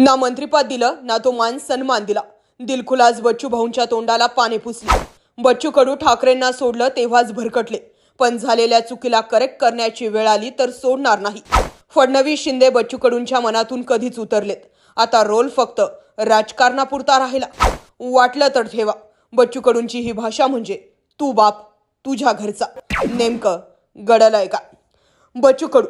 ना मंत्रिपद दिलं ना तो मान सन्मान दिला. दिलखुलास बच्चू भाऊंच्या तोंडाला पाने पुसली. बच्चू कडू ठाकरेंना सोडलं तेव्हाच भरकटले. पण झालेल्या चुकीला करेक्ट करण्याची वेळ आली तर सोडणार नाही. फडणवीस शिंदे बच्चू कडूंच्या मनातून कधीच उतरलेत. आता रोल फक्त राजकारणापुरता राहिला. वाटलं तर ठेवा. बच्चू कडूंची ही भाषा म्हणजे तू बाप तुझ्या घरचा. नेमकं गडलंय का बच्चू कडू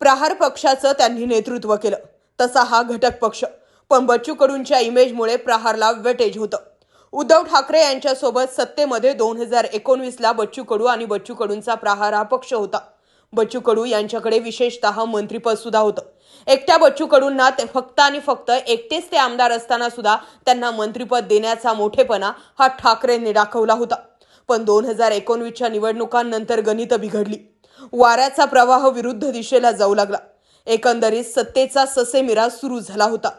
प्रहार पक्षाचं त्यांनी नेतृत्व केलं. तसा हा घटक पक्ष पण बच्चू कडूंच्या इमेजमुळे प्रहारला वेटेज होतं. उद्धव ठाकरे यांच्यासोबत सत्तेमध्ये दोन हजार एकोणवीसला बच्चू कडू आणि बच्चू कडूंचा प्रहार हा पक्ष होता. बच्चू कडू यांच्याकडे विशेषतः मंत्रीपद सुद्धा होतं. एकट्या बच्चू कडूंना ते फक्त आणि फक्त एकटेच ते आमदार असताना सुद्धा त्यांना मंत्रीपद देण्याचा मोठेपणा हा ठाकरेंनी दाखवला होता. पण दोन हजार एकोणवीसच्या निवडणुकांनंतर गणित बिघडली. वाऱ्याचा प्रवाह विरुद्ध दिशेला जाऊ लागला. एकंदरीत सत्तेचा ससेमिरा सुरू झाला होता.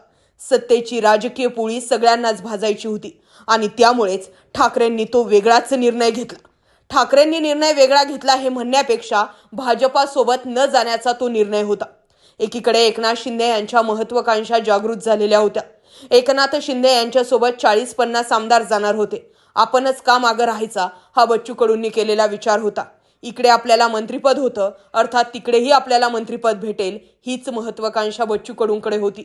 सत्तेची राजकीय पोळी सगळ्यांनाच भाजायची होती आणि त्यामुळेच ठाकरेंनी तो वेगळाच निर्णय घेतला. ठाकरेंनी निर्णय वेगळा घेतला हे म्हणण्यापेक्षा भाजपासोबत न जाण्याचा तो निर्णय होता. एकीकडे एकनाथ शिंदे यांच्या महत्वाकांक्षा जागृत झालेल्या होत्या. एकनाथ शिंदे यांच्यासोबत चाळीस पन्नास आमदार जाणार होते. आपणच का मागं राहायचा हा बच्चू कडूंनी केलेला विचार होता. इकडे आपल्याला मंत्रिपद होतं. अर्थात तिकडेही आपल्याला मंत्रिपद भेटेल हीच महत्वाकांक्षा बच्चू कडूंकडे होती.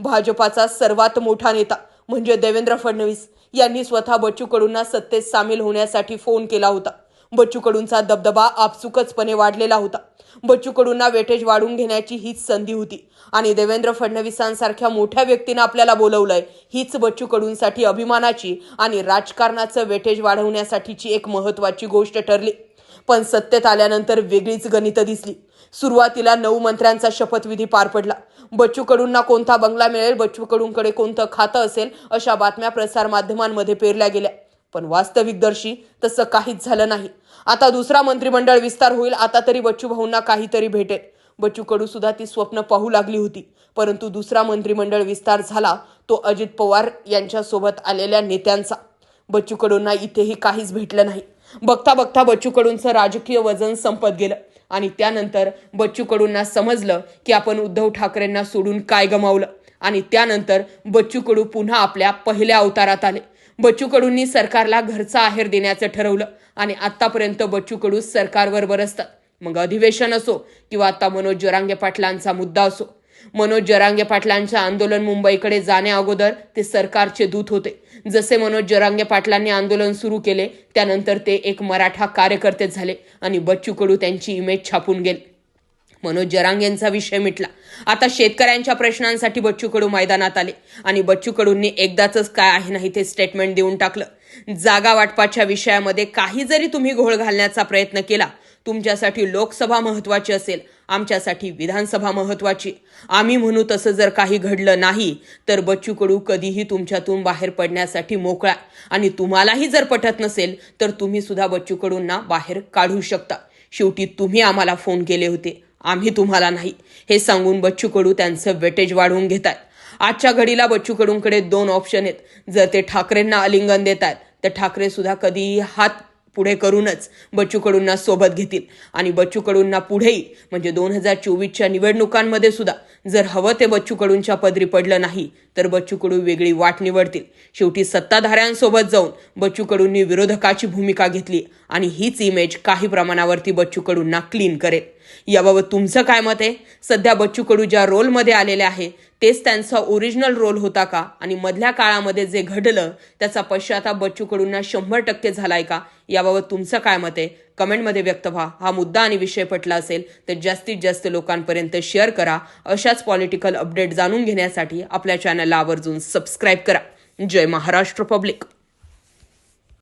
भाजपाचा सर्वात मोठा नेता म्हणजे देवेंद्र फडणवीस यांनी स्वतः बच्चू कडूंना सत्तेत सामील होण्यासाठी फोन केला होता. बच्चू कडूंचा दबदबा आपसुकचपणे वाढलेला होता. बच्चू कडूंना वेटेज वाढून घेण्याची हीच संधी होती. आणि देवेंद्र फडणवीसांसारख्या मोठ्या व्यक्तीनं आपल्याला बोलवलंय हीच बच्चू कडूंसाठी अभिमानाची आणि राजकारणाचं वेटेज वाढवण्यासाठीची एक महत्वाची गोष्ट ठरली. पण सत्तेत आल्यानंतर वेगळीच गणितं दिसली. सुरुवातीला नऊ मंत्र्यांचा शपथविधी पार पडला. बच्चू कडूंना कोणता बंगला मिळेल बच्चू कडूंकडे कोणतं खातं असेल अशा बातम्या प्रसार माध्यमांमध्ये पेरल्या गेल्या. पण वास्तविकदर्शी तसं काहीच झालं नाही. आता दुसरा मंत्रिमंडळ विस्तार होईल आता तरी बच्चू भाऊंना काहीतरी भेटेल. बच्चू कडू सुद्धा ती स्वप्न पाहू लागली होती. परंतु दुसरा मंत्रिमंडळ विस्तार झाला तो अजित पवार यांच्यासोबत आलेल्या नेत्यांचा. बच्चू कडूंना इथेही काहीच भेटलं नाही. बघता बघता बच्चू कडूंचं राजकीय वजन संपत गेलं. आणि त्यानंतर बच्चू कडूंना समजलं की आपण उद्धव ठाकरेंना सोडून काय गमावलं. आणि त्यानंतर बच्चू कडू पुन्हा आपल्या पहिल्या अवतारात आले. बच्चू कडूंनी सरकारला घरचा आहेर देण्याचं ठरवलं. आणि आतापर्यंत बच्चू कडू सरकारवर बरसतात मग अधिवेशन असो किंवा आता मनोज जरांगे पाटलांचा मुद्दा असो मनोज जरांगे पाटलांचे आंदोलन मुंबईकडे जाण्या अगोदर ते सरकारचे दूत होते. जसे मनोज जरांगे पाटलांनी आंदोलन सुरू केले त्यानंतर ते एक मराठा कार्यकर्ते झाले आणि बच्चू कडू त्यांची इमेज छापून गेले. मनोज जरांगेंचा विषय मिटला. आता शेतकऱ्यांच्या प्रश्नांसाठी बच्चू कडू मैदानात आले आणि बच्चू कडूंनी एकदाच काय आहे नाही ते स्टेटमेंट देऊन टाकलं. जागा वाटपाच्या विषयामध्ये काही जरी तुम्ही घोळ घालण्याचा प्रयत्न केला तुमच्यासाठी लोकसभा महत्वाची असेल आमच्यासाठी विधानसभा महत्वाची आम्ही म्हणू तसं जर काही घडलं नाही तर बच्चू कडू कधीही तुमच्यातून बाहेर पडण्यासाठी मोकळा. आणि तुम्हालाही जर पटत नसेल तर तुम्ही सुद्धा बच्चू कडूंना बाहेर काढू शकता. शेवटी तुम्ही आम्हाला फोन केले होते. आम्ही तुम्हाला नाही. हे सांगून बच्चू कडू त्यांचं वेटेज वाढवून घेतात. आजच्या घडीला बच्चू कडूंकडे दोन ऑप्शन आहेत. जर ते ठाकरेंना आलिंगन देत आहेत तर ठाकरे सुद्धा कधीही हात पुढे करूनच बच्चू कडूंना सोबत घेतील. आणि बच्चू कडूंना पुढेही म्हणजे दोन हजार चोवीसच्या निवडणुकांमध्ये सुद्धा जर हवं ते बच्चू कडूंच्या पदरी पडलं नाही तर बच्चू कडू वेगळी वाट निवडतील. शेवटी सत्ताधाऱ्यांसोबत जाऊन बच्चू कडूंनी विरोधकाची भूमिका घेतली आणि हीच इमेज काही प्रमाणावरती बच्चू कडूंना क्लीन करेल. याबाबत तुमचं काय मत आहे? सध्या बच्चू कडू ज्या रोलमध्ये आलेले आहे तेच त्यांचा ओरिजिनल रोल होता का? आणि मधल्या काळामध्ये जे घडलं त्याचा पश्चाताप बच्चू कडूंना शंभर टक्के झालाय का? याबाबत तुमचं काय मत आहे? कमेंटमध्ये व्यक्त व्हा. हा मुद्दा आणि विषय पटला असेल तर जास्तीत जास्त लोकांपर्यंत शेअर करा. अशाच पॉलिटिकल अपडेट जाणून घेण्यासाठी आपल्या चॅनलला आवर्जून सबस्क्राईब करा. जय महाराष्ट्र पब्लिक